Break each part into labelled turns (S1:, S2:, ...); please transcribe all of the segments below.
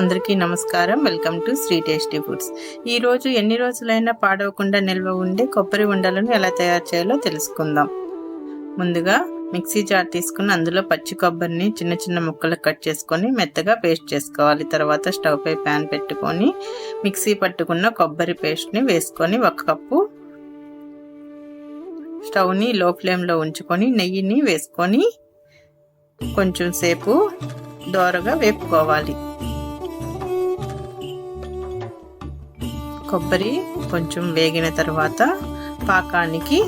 S1: అందరికీ నమస్కారం. Welcome to Sri tasty foods. ఈరోజు ఎన్ని రోజులైనా పాడవకుండా నిల్వ ఉండే కొబ్బరి ఉండలను ఎలా తయారు చేయాలో తెలుసుకుందాం. ముందుగా మిక్సీ జార్ తీసుకుని అందులో పచ్చి కొబ్బరిని చిన్న చిన్న ముక్కలు కట్ చేసుకొని మెత్తగా పేస్ట్ చేసుకోవాలి. తర్వాత స్టవ్ పై ప్యాన్ పెట్టుకొని మిక్సీ పట్టుకున్న కొబ్బరి పేస్ట్ని వేసుకొని ఒక కప్పు స్టవ్ని లో ఫ్లేమ్లో ఉంచుకొని నెయ్యిని వేసుకొని కొంచెం సేపు దోరగా వేపుకోవాలి. కొబ్బరి కొంచెం వేగిన తర్వాత పాకానికి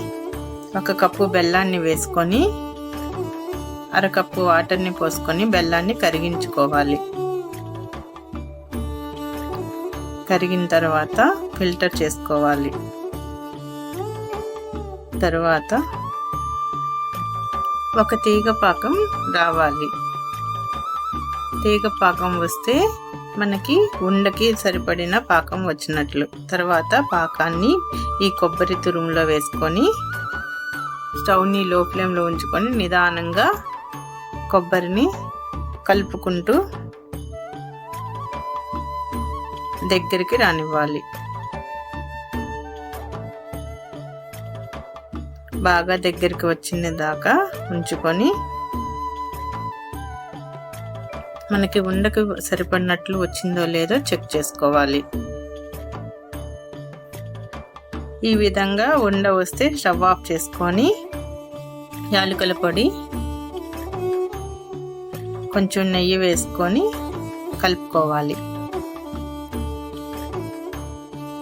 S1: ఒక కప్పు బెల్లాన్ని వేసుకొని అరకప్పు వాటర్ని పోసుకొని బెల్లాన్ని కరిగించుకోవాలి. కరిగిన తర్వాత ఫిల్టర్ చేసుకోవాలి. తర్వాత ఒక తీగ పాకం రావాలి. తీగ పాకం వస్తే మనకి ఉండకి సరిపడిన పాకం వచ్చినట్లు. తర్వాత పాకాన్ని ఈ కొబ్బరి తురుములో వేసుకొని స్టవ్ని లో ఫ్లేమ్లో ఉంచుకొని నిదానంగా కొబ్బరిని కలుపుకుంటూ దగ్గరికి రానివ్వాలి. బాగా దగ్గరికి వచ్చిన దాకా ఉంచుకొని మనకి ఉండకు సరిపడినట్లు వచ్చిందో లేదో చెక్ చేసుకోవాలి. ఈ విధంగా ఉండ వస్తే స్టవ్ ఆఫ్ చేసుకొని యాలకుల పొడి కొంచెం నెయ్యి వేసుకొని కలుపుకోవాలి.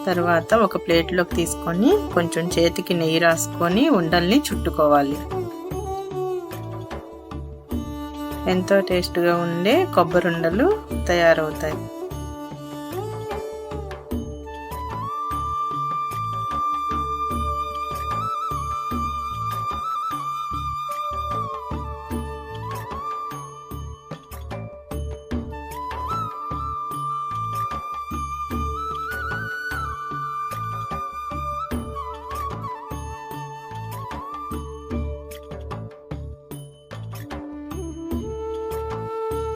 S1: తర్వాత ఒక ప్లేట్లోకి తీసుకొని కొంచెం చేతికి నెయ్యి రాసుకొని ఉండల్ని చుట్టుకోవాలి. ఎంతో టేస్ట్గా ఉండే కొబ్బరి ఉండలు తయారవుతాయి.